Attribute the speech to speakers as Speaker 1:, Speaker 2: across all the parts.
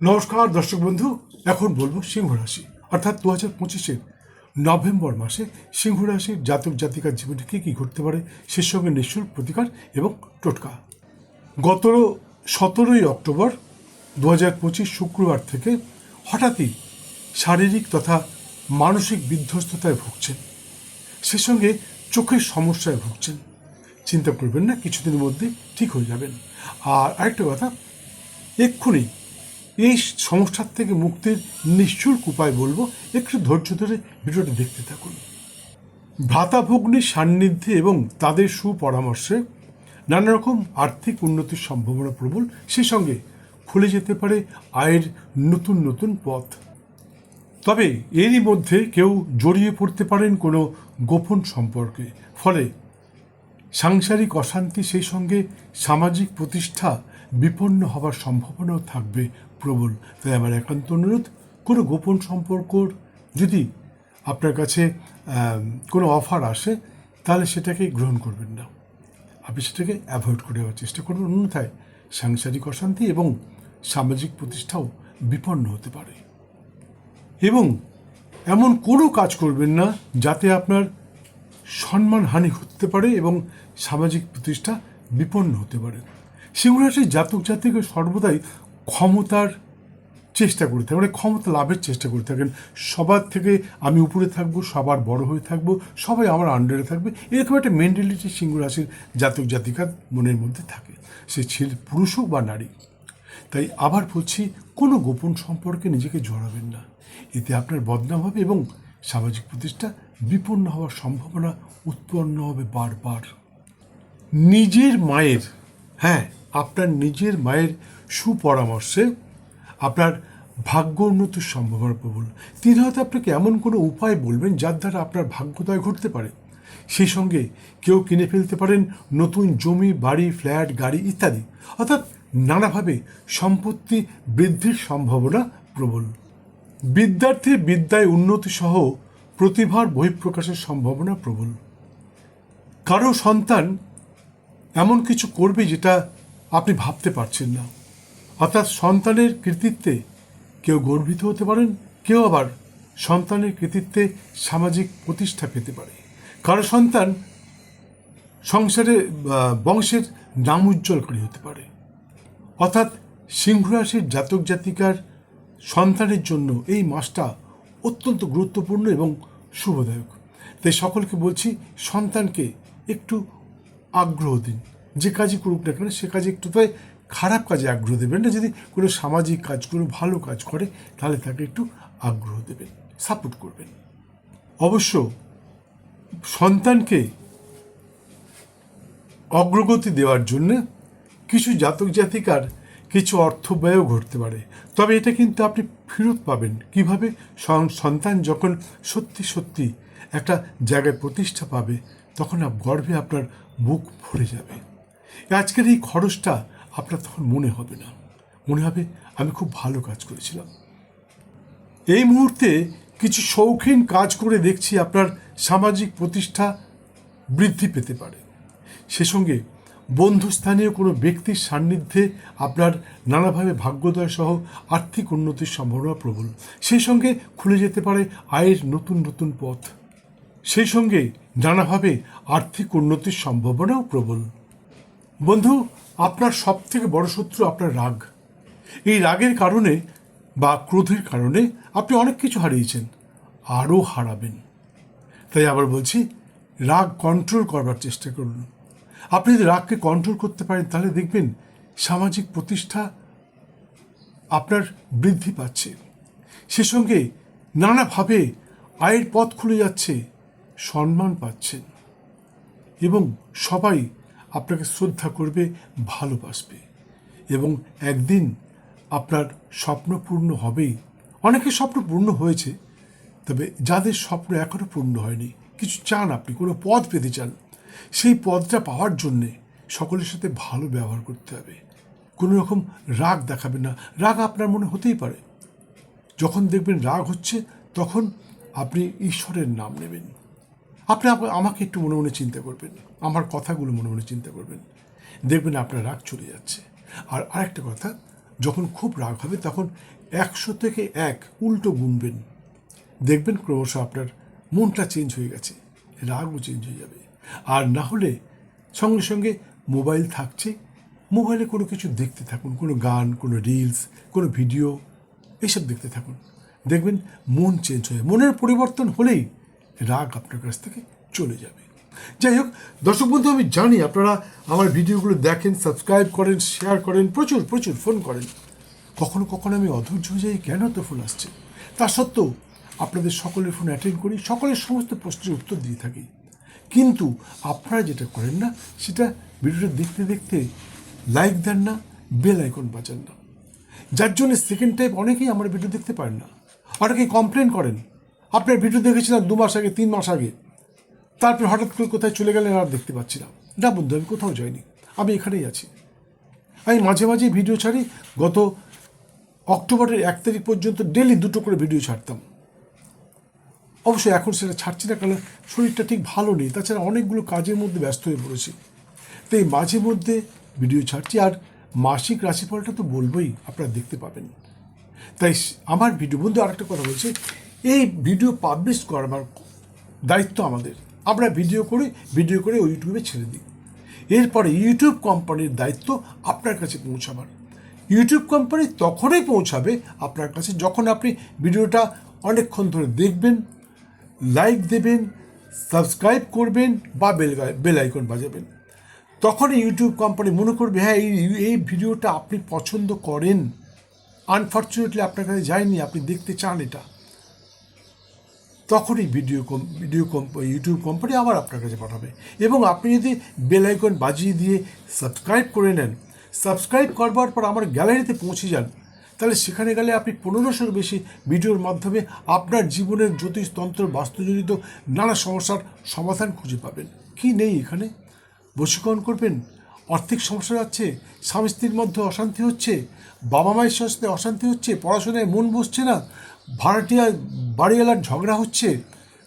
Speaker 1: নমস্কার, দর্শক বন্ধু। এখন বলব সিংহ রাশি, অর্থাৎ দু হাজার পঁচিশের নভেম্বর মাসে সিংহ রাশির জাতক জাতিকার জীবনে কী কী ঘটতে পারে সে সঙ্গে নিঃশুল্ক প্রতিকার এবং টোটকা। গত সতেরোই অক্টোবর দু হাজার পঁচিশ শুক্রবার থেকে হঠাৎই শারীরিক তথা মানসিক বিধ্বস্ততায় ভুগছেন। সে সঙ্গে চোখের সমস্যায় ভুগছেন। চিন্তা করবেন না, কিছুদিনের মধ্যে ঠিক হয়ে যাবেন। আর আরেকটা কথা, এক্ষুনি এই সমস্যার থেকে মুক্তির নিশ্চুল উপায় বলব, একটু ধৈর্য ধরে ভিডিওটা দেখতে থাকুন। ভ্রাতাভগ্নির সান্নিধ্যে এবং তাদের সুপরামর্শে নানা রকম আর্থিক উন্নতির সম্ভাবনা প্রবল সেই সঙ্গে খুলে যেতে পারে আয়ের নতুন নতুন পথ। তবে এরই মধ্যে কেউ জড়িয়ে পড়তে পারেন কোনো গোপন সম্পর্কে। ফলে সাংসারিক অশান্তি সেই সঙ্গে সামাজিক প্রতিষ্ঠা বিপন্ন হবার সম্ভাবনাও থাকবে প্রবল। তাই আমার একান্ত অনুরোধ, কোনো গোপন সম্পর্কর যদি আপনার কাছে কোনো অফার আসে, তাহলে সেটাকে গ্রহণ করবেন না। আপনি সেটাকে অ্যাভয়েড করে দেওয়ার চেষ্টা করবেন অন্যথায় সাংসারিক অশান্তি এবং সামাজিক প্রতিষ্ঠাও বিপন্ন হতে পারে। এবং এমন কোনো কাজ করবেন না যাতে আপনার সম্মানহানি হতে পারে এবং সামাজিক প্রতিষ্ঠা বিপন্ন হতে পারে। সিংহরাশির জাতক জাতিকে সর্বদাই ক্ষমতার চেষ্টা করে থাকেন মানে ক্ষমতা লাভের চেষ্টা করে থাকেন। সবার থেকে আমি উপরে থাকব, সবার বড় হয়ে থাকব, সবাই আমার আন্ডারে থাকবে। এরকম একটা মেন্টালিটি সিংহ রাশির জাতক জাতিকার মনের মধ্যে থাকে। সে ছেলে পুরুষ হোক বা নারী, তাই আবার বলছি, কোনো গোপন সম্পর্কে নিজেকে জড়াবেন না। এতে আপনার বদনাম হবে এবং সামাজিক প্রতিষ্ঠা বিপন্ন হওয়ার সম্ভাবনা উৎপন্ন হবে বারবার। নিজের মায়ের হ্যাঁ আপনার নিজের মায়ের সুপরামর্শে আপনার ভাগ্য উন্নতির সম্ভাবনা প্রবল। তিনি হয়তো আপনাকে এমন কোনো উপায় বলবেন যার দ্বারা আপনার ভাগ্যোদয় ঘটতে পারে। সেই সঙ্গে কেউ কিনে ফেলতে পারেন নতুন জমি, বাড়ি, ফ্ল্যাট, গাড়ি ইত্যাদি। অর্থাৎ নানাভাবে সম্পত্তি বৃদ্ধির সম্ভাবনা প্রবল। বিদ্যার্থীর বিদ্যায় উন্নতি সহ প্রতিভার বহিঃপ্রকাশের সম্ভাবনা প্রবল। কারও সন্তান এমন কিছু করবে যেটা আপনি ভাবতে পারছেন না। অর্থাৎ সন্তানের কৃতিত্বে কেউ গর্বিত হতে পারেন, কেউ আবার সন্তানের কৃতিত্বে সামাজিক প্রতিষ্ঠা পেতে পারে। কারও সন্তান সংসারে বংশের নাম উজ্জ্বলকারী হতে পারে। অর্থাৎ সিংহরাশির জাতক জাতিকার সন্তানের জন্য এই মাসটা অত্যন্ত গুরুত্বপূর্ণ এবং শুভদায়ক। তাই সকলকে বলছি, সন্তানকে একটু আগ্রহ দিন। যে কাজই করুক না কেন, সে কাজে একটু তাই খারাপ কাজে আগ্রহ দেবেন না। যদি কোনো সামাজিক কাজ, কোনো ভালো কাজ করে, তাহলে তাকে একটু আগ্রহ দেবেন, সাপোর্ট করবেন। অবশ্য সন্তানকে অগ্রগতি দেওয়ার জন্য কিছু জাতক জাতিকার কিছু অর্থ ব্যয়ও ঘটতে পারে। তবে এটা কিন্তু আপনি ফেরত পাবেন। কীভাবে? সন- সন্তান যখন সত্যি সত্যি একটা জায়গায় প্রতিষ্ঠা পাবে, তখন গর্বে আপনার বুক ভরে যাবে। আজকের এই খরচটা আপনার তখন মনে হবে না। মনে হবে আমি খুব ভালো কাজ করেছিলাম। এই মুহূর্তে কিছু শৌখিন কাজ করে দেখছি আপনার সামাজিক প্রতিষ্ঠা বৃদ্ধি পেতে পারে। সে সঙ্গে বন্ধুস্থানীয় কোনো ব্যক্তির সান্নিধ্যে আপনার নানাভাবে ভাগ্যোদয় সহ আর্থিক উন্নতির সম্ভাবনা প্রবল। সেই সঙ্গে খুলে যেতে পারে আয়ের নতুন নতুন পথ। সেই সঙ্গে নানাভাবে আর্থিক উন্নতির সম্ভাবনাও প্রবল। বন্ধু, আপনার সব থেকে বড় শত্রু আপনার রাগ। এই রাগের কারণে বা ক্রোধের কারণে আপনি অনেক কিছু হারিয়েছেন, আরও হারাবেন। তাই আবার বলছি, রাগ কন্ট্রোল করবার চেষ্টা করুন। আপনি যদি রাগকে কন্ট্রোল করতে পারেন, তাহলে দেখবেন সামাজিক প্রতিষ্ঠা আপনার বৃদ্ধি পাচ্ছে। সে সঙ্গে নানাভাবে আয়ের পথ খুলে যাচ্ছে, সম্মান পাচ্ছেন। এবং সবাই আপনাকে শ্রদ্ধা করবে, ভালোবাসবে। এবং একদিন আপনার স্বপ্ন পূর্ণ হবেই। অনেকের স্বপ্ন পূর্ণ হয়েছে, তবে যাদের স্বপ্ন এখনও পূর্ণ হয়নি, কিছু চান আপনি, কোনো পদ পেতে চান, সেই পদটা পাওয়ার জন্যে সকলের সাথে ভালো ব্যবহার করতে হবে। কোনো রকম রাগ দেখাবেন না। রাগ আপনার মনে হতেই পারে। যখন দেখবেন রাগ হচ্ছে, তখন আপনি ঈশ্বরের নাম নেবেন। আপনি আমাকে একটু মনে মনে চিন্তা করবেন আমার কথাগুলো মনে মনে চিন্তা করবেন দেখবেন আপনার রাগ চলে যাচ্ছে। আর আরেকটা কথা, যখন খুব রাগ হবে তখন একশো থেকে এক উল্টো গুনবেন। দেখবেন ক্রমশ আপনার মনটা চেঞ্জ হয়ে গেছে, রাগও চেঞ্জ হয়ে যাবে। আর না হলে সঙ্গে সঙ্গে মোবাইল থাকছে মোবাইলে কোনো কিছু দেখতে থাকুন, কোনো গান, কোনো রিলস কোনো ভিডিও এসব দেখতে থাকুন। দেখবেন মন চেঞ্জ হয়ে মনের পরিবর্তন হলেই রাগ আপনার কাছ থেকে চলে যাবে। যাই হোক, দর্শক বন্ধু, আমি জানি আপনারা আমার ভিডিওগুলো দেখেন সাবস্ক্রাইব করেন শেয়ার করেন, প্রচুর প্রচুর ফোন করেন। কখনো কখনো আমি অধৈর্য হয়ে যাই, কেন তো ফোন আসছে? তা সত্ত্বেও আপনাদের সকলের ফোন অ্যাটেন্ড করি, সকলের সমস্ত প্রশ্নের উত্তর দিয়ে থাকি। কিন্তু আপনারা যেটা করেন না, সেটা ভিডিওটা দেখতে দেখতে লাইক দেন না বেল আইকন বাজান না। যার জন্য সেকেন্ড টাইপ অনেকেই আমার ভিডিও দেখতে পারেন না। অনেকেই কমপ্লেন করেন আপনার ভিডিও দেখেছিলাম দু মাস আগে, তিন মাস আগে। তারপর হঠাৎ করে কোথায় চলে গেলেন আর দেখতে পাচ্ছি না না বন্ধু, আমি কোথাও যাইনি। আমি এখানেই আছি। আমি মাঝে মাঝে ভিডিও ছাড়ি। গত অক্টোবরের এক তারিখ পর্যন্ত ডেলি দুটো করে ভিডিও ছাড়তাম। অবশ্যই এখন সেটা ছাড়ছি না কারণ শরীরটা ঠিক ভালো নেই। তাছাড়া অনেকগুলো কাজের মধ্যে ব্যস্ত হয়ে পড়েছি। তো এই মাঝে মধ্যে ভিডিও ছাড়ছি। আর মাসিক রাশিফলটা তো বলবোই, আপনারা দেখতে পাবেন। তাই আমার ভিডিও, বন্ধু, আরেকটা কথা বলছি। এই ভিডিও পাবলিশ করবার দায়িত্ব আমাদের। আমরা ভিডিও করি ভিডিও করে ওই ইউটিউবে ছেড়ে দিই। এরপরে ইউটিউব কোম্পানির দায়িত্ব আপনার কাছে পৌঁছাবার। ইউটিউব কোম্পানি তখনই পৌঁছাবে আপনার কাছে যখন আপনি ভিডিওটা অনেকক্ষণ ধরে দেখবেন লাইক দেবেন সাবস্ক্রাইব করবেন বা বেল বেল আইকন বাজাবেন। তখনই ইউটিউব কোম্পানি মনে করবে হ্যাঁ এই এই ভিডিওটা আপনি পছন্দ করেন। আনফর্চুনেটলি আপনার কাছে যায়নি, আপনি দেখতে চান এটা। তখনই video com video com YouTube company আবার আপনার কাছে পাঠাবে। এবং আপনি যদি বেল আইকন বাজিয়ে দিয়ে সাবস্ক্রাইব করে নেন সাবস্ক্রাইব করবার পর আমার গ্যালারিতে পৌঁছে যান, তাহলে সেখানে গেলে আপনি পনেরোশোর বেশি ভিডিওর মাধ্যমে আপনার জীবনের জ্যোতিষতন্ত্র বাস্তুজনিত নানা সমস্যার সমাধান খুঁজে পাবেন। কি নেই এখানে? বশীকরণ করবেন, আর্থিক সমস্যা যাচ্ছে, স্বামী স্ত্রীর মধ্যে অশান্তি হচ্ছে বাবা মায়ের সাথে অশান্তি হচ্ছে, পড়াশোনায় মন বসছে না ভাড়াটিয়া বাড়িওয়ালার ঝগড়া হচ্ছে,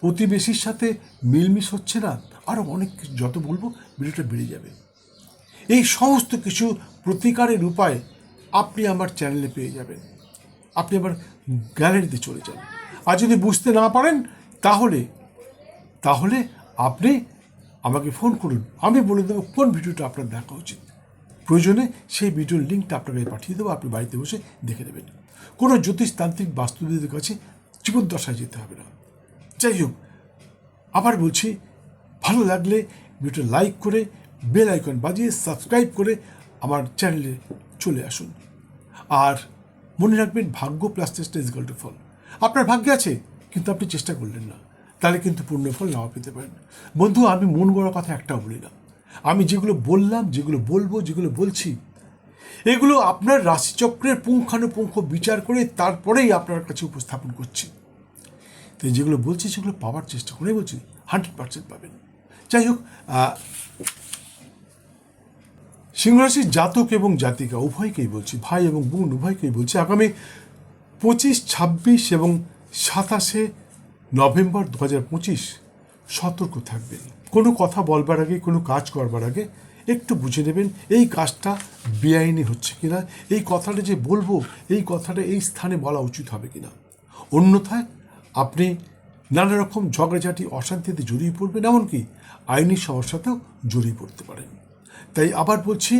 Speaker 1: প্রতিবেশীর সাথে মিলমিশ হচ্ছে না আরও অনেক কিছু যত বলব, ভিডিওটা বেড়ে যাবে। এই সমস্ত কিছু প্রতিকারের উপায় আপনি আমার চ্যানেলে পেয়ে যাবেন। আপনি আমার গ্যালারিতে চলে যান। আর যদি বুঝতে না পারেন, তাহলে তাহলে আপনি আমাকে ফোন করুন। আমি বলে দেবো কোন ভিডিওটা আপনার দেখা উচিত। প্রয়োজনে সেই ভিডিওর লিঙ্কটা আপনাকে পাঠিয়ে দেবো, আপনি বাড়িতে বসে দেখে নেবেন। কোনো জ্যোতিষতান্ত্রিক বাস্তুবিদের কাছে জীবদ্দশায় যেতে হবে না। যাই হোক, আবার বলছি, ভালো লাগলে ভিডিওটা লাইক করে বেল আইকন বাজিয়ে সাবস্ক্রাইব করে আমার চ্যানেলে চলে আসুন। আর মনে রাখবেন, ভাগ্য প্লাস চেষ্টা ইজ টু ফল। আপনার ভাগ্যে আছে, কিন্তু আপনি চেষ্টা করলেন না। তাহলে কিন্তু পূর্ণ ফল নাও পেতে পারেন। বন্ধু, আমি মন গড়া কথা একটাও বলি না। আমি যেগুলো বললাম, যেগুলো বলব, যেগুলো বলছি, এগুলো আপনার রাশিচক্রের পুঙ্খানুপুঙ্খ বিচার করে তারপরেই আপনার কাছে উপস্থাপন করছি। তো যেগুলো বলছি, সেগুলো পাওয়ার চেষ্টা করে বলছি, হান্ড্রেড পার্সেন্ট পাবেন। যাই হোক সিংহরাশির জাতক এবং জাতিকা, উভয়কেই বলছি, ভাই এবং বোন, উভয়কেই বলছি, আগামী পঁচিশ, ছাব্বিশ এবং সাতাশে নভেম্বর দু হাজার পঁচিশ সতর্ক থাকবেন। কোনো কথা বলবার আগে, কোনো কাজ করবার আগে একটু বুঝে নেবেন এই কাজটা বেআইনি হচ্ছে কিনা, এই কথাটা যে বলব, এই কথাটা এই স্থানে বলা উচিত হবে কিনা। অন্যথায় আপনি নানা রকম ঝগড়াঝাটি, অশান্তিতে জড়িয়ে পড়বেন, এমনকি আইনি সমস্যাতেও জড়িয়ে পড়তে পারেন। তাই আবার বলছি,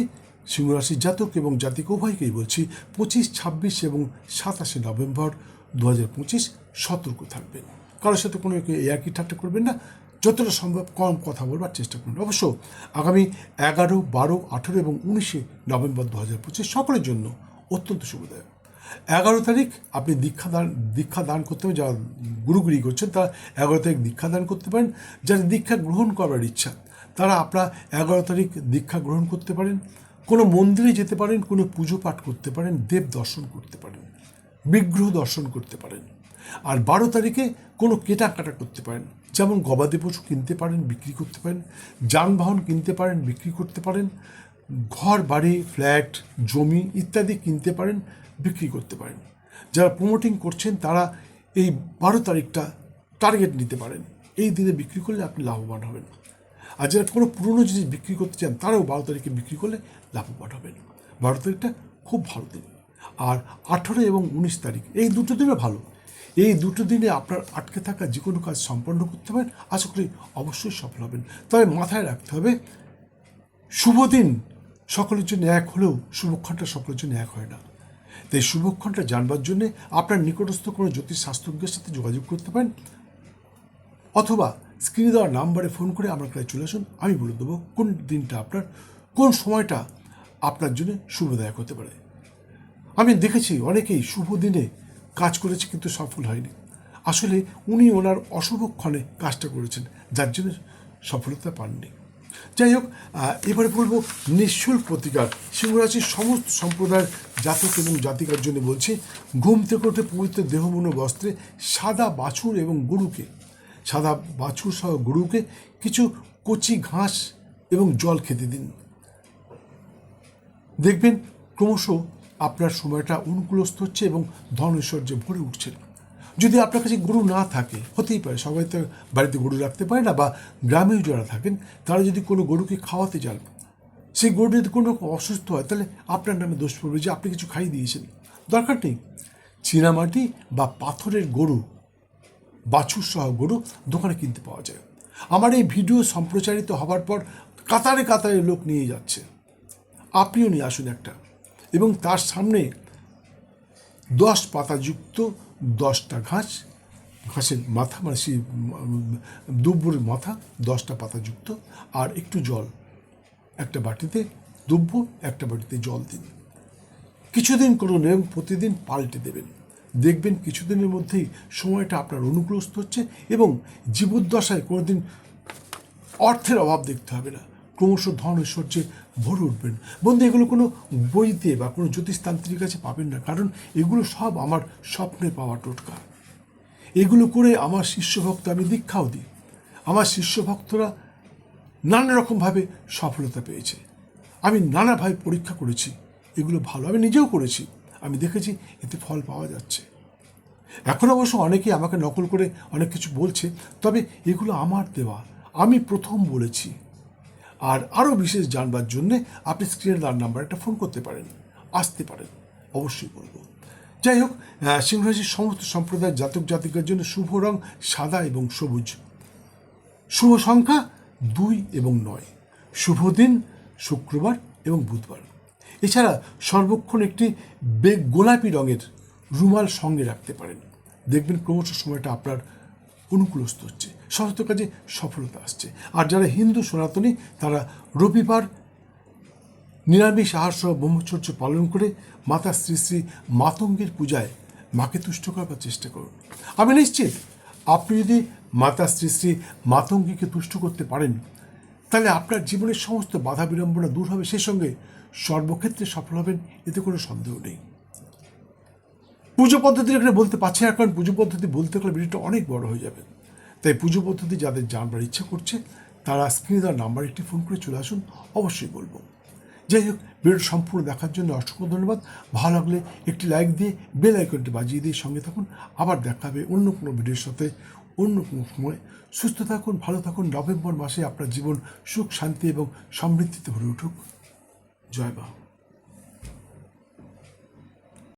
Speaker 1: সিংহরাশির জাতক এবং জাতিক উভয়কেই বলছি, পঁচিশ, ছাব্বিশ এবং সাতাশে নভেম্বর দু হাজার পঁচিশ সতর্ক থাকবেন। কারোর সাথে কোনো একই ঠাট্টা করবেন না, যতটা সম্ভব কম কথা বলবার চেষ্টা করুন। অবশ্য আগামী এগারো, বারো, আঠেরো এবং উনিশে নভেম্বর দু হাজার পঁচিশ সকলের জন্য অত্যন্ত শুভদায়ক। এগারো তারিখ আপনি দীক্ষা দান দীক্ষা দান করতে পারেন যারা গুরুগুরি করছেন তারা এগারো তারিখ দীক্ষা দান করতে পারেন। যারা দীক্ষা গ্রহণ করার ইচ্ছা, তারা আপনার এগারো তারিখ দীক্ষা গ্রহণ করতে পারেন। কোনো মন্দিরে যেতে পারেন, কোনো পুজো পাঠ করতে পারেন, দেব দর্শন করতে পারেন, বিগ্রহ দর্শন করতে পারেন। আর বারো তারিখে কোনো কেনাকাটা করতে পারেন। যেমন গবাদি পশু কিনতে পারেন, বিক্রি করতে পারেন, যানবাহন কিনতে পারেন, বিক্রি করতে পারেন, ঘর, বাড়ি, ফ্ল্যাট, জমি ইত্যাদি কিনতে পারেন, বিক্রি করতে পারেন। যারা প্রমোটিং করছেন, তারা এই বারো তারিখটা টার্গেট নিতে পারেন। এই দিনে বিক্রি করলে আপনি লাভবান হবেন। আর যারা কোনো পুরনো জিনিস বিক্রি করতে চান, তারাও বারো তারিখে বিক্রি করলে লাভবান হবেন। বারো তারিখটা খুব ভালো দিন। আর আঠেরো এবং উনিশ তারিখ, এই দুটো দিনও ভালো। এই দুটো দিনে আপনার আটকে থাকা যে কোনো কাজ সম্পন্ন করতে পারেন। আশা করি অবশ্যই সফল হবেন। তবে মাথায় রাখতে হবে, শুভ দিন সকলের জন্য এক হলেও শুভক্ষণটা সকলের জন্য এক হয় না। তাই শুভক্ষণটা জানবার জন্য আপনার নিকটস্থ কোনো জ্যোতিষ শাস্ত্রজ্ঞের সাথে যোগাযোগ করতে পারেন অথবা স্ক্রিনে দেওয়া নাম্বারে ফোন করে আমার কাছে চলে আসুন। আমি বলে দেবো কোন দিনটা আপনার, কোন সময়টা আপনার জন্য শুভদায়ক হতে পারে। আমি দেখেছি অনেকেই শুভ দিনে কাজ করেছে কিন্তু সফল হয়নি। আসলে উনি ওনার অশুভক্ষণে কাজটা করেছেন, যার জন্য সফলতা পাননি। যাই হোক এবারে বলব নিঃশুল্ক প্রতিকার। সিংহরাশির সমস্ত সম্প্রদায়ের জাতক এবং জাতিকার জন্য বলছি, ঘুম থেকে উঠে পবিত্র দেহমন বস্ত্রে সাদা বাছুর এবং গরুকে, সাদা বাছুর সহ গরুকে কিছু কচি ঘাস এবং জল খেতে দিন। দেখবেন ক্রমশ আপনার সময়টা অনুকূলস্থ হচ্ছে এবং ধন ঐশ্বর্যে ভরে উঠছে। যদি আপনার কাছে গরু না থাকে, হতেই পারে, সবাই তো বাড়িতে গরু রাখতে পারে না বা গ্রামেও যারা থাকেন, তারা যদি কোনো গরুকে খাওয়াতে যান সেই গরু যদি কোনো রকম অসুস্থ হয়, তাহলে আপনার নামে দোষ পড়বে যে আপনি কিছু খাইয়ে দিয়েছেন। দরকার নেই। চীনামাটি বা পাথরের গরু, বাছুর সহ গরু দোকানে কিনতে পাওয়া যায়। আমার এই ভিডিও সম্প্রচারিত হবার পর কাতারে কাতারে লোক নিয়ে যাচ্ছে। আপনিও নিয়ে আসুন একটা। এবং তার সামনে দশ পাতাযুক্ত দশটা ঘাস, ঘাসের মাথা মানে সেই দুব্বুর মাথা দশটা পাতাযুক্ত আর একটু জল, একটা বাটিতে দুব্বু, একটা বাটিতে জল দিন। কিছুদিন কোনো নিয়ম প্রতিদিন পাল্টে দেবেন। দেখবেন কিছুদিনের মধ্যেই সময়টা আপনার অনুকূলস্থ হচ্ছে এবং জীবদ্দশায় কোনোদিন অর্থের অভাব দেখতে হবে না। ক্রমশ ধন ঐশ্বর্যে ভরে উঠবেন। বন্ধু, এগুলো কোনো বইতে বা কোনো জ্যোতিষতান্ত্রিক কাছে পাবেন না, কারণ এগুলো সব আমার স্বপ্নে পাওয়া টোটকা। এগুলো করে আমার শিষ্যভক্ত আমি দীক্ষাও দিই। আমার শিষ্যভক্তরা নানা রকমভাবে সফলতা পেয়েছে। আমি নানাভাবে পরীক্ষা করেছি, এগুলো ভালো আমি নিজেও করেছি, আমি দেখেছি এতে ফল পাওয়া যাচ্ছে। এখন অবশ্য অনেকেই আমাকে নকল করে অনেক কিছু বলছে, তবে এগুলো আমার দেওয়া, আমি প্রথম বলেছি। আর আরও বিশেষ জানবার জন্যে আপনি স্ক্রিনে তার নাম্বার একটা ফোন করতে পারেন। আসতে পারেন। অবশ্যই বলব। যাই হোক সিংহরাশির সমস্ত সম্প্রদায়ের জাতক জাতিকার জন্য শুভ রং সাদা এবং সবুজ। শুভ সংখ্যা দুই এবং নয়। শুভ দিন শুক্রবার এবং বুধবার। এছাড়া সর্বক্ষণ একটি বেগ গোলাপি রঙের রুমাল সঙ্গে রাখতে পারেন। দেখবেন ক্রমশ সময়টা আপনার অনুকূলস্থ হচ্ছে। সমস্ত কাজে সফলতা আসছে। আর যারা হিন্দু সনাতনী, তারা রবিবার নিরামিষ আহার সহ ব্রহ্মচর্য পালন করে মাতা শ্রী শ্রী মাতঙ্গের পূজায় মাকে তুষ্ট করবার চেষ্টা করুন। আমি নিশ্চিত, আপনি যদি মাতা শ্রী শ্রী মাতঙ্গীকে তুষ্ট করতে পারেন, তাহলে আপনার জীবনের সমস্ত বাধা বিড়ম্বনা দূর হবে। সেই সঙ্গে সর্বক্ষেত্রে সফল হবেন, এতে কোনো সন্দেহ নেই। পুজো পদ্ধতি এখানে বলতে পারছি না, কারণ পুজো পদ্ধতি বলতে গেলে ভিডিওটা অনেক বড় হয়ে যাবে। তাই পুজো পদ্ধতি যাদের জানবার ইচ্ছা করছে, তারা স্ক্রিনে দেওয়ার নাম্বার একটি ফোন করে চলে আসুন, অবশ্যই বলব। যাই হোক, ভিডিওটা সম্পূর্ণ দেখার জন্য অসংখ্য ধন্যবাদ। ভালো লাগলে একটি লাইক দিয়ে বেল আইকনটি বাজিয়ে দিয়ে সঙ্গে থাকুন। আবার দেখা হবে অন্য কোনো ভিডিওর সাথে, অন্য কোনো সময়। সুস্থ থাকুন, ভালো থাকুন। নভেম্বর মাসে আপনার জীবন সুখ, শান্তি এবং সমৃদ্ধিতে ভরে উঠুক। জয় মা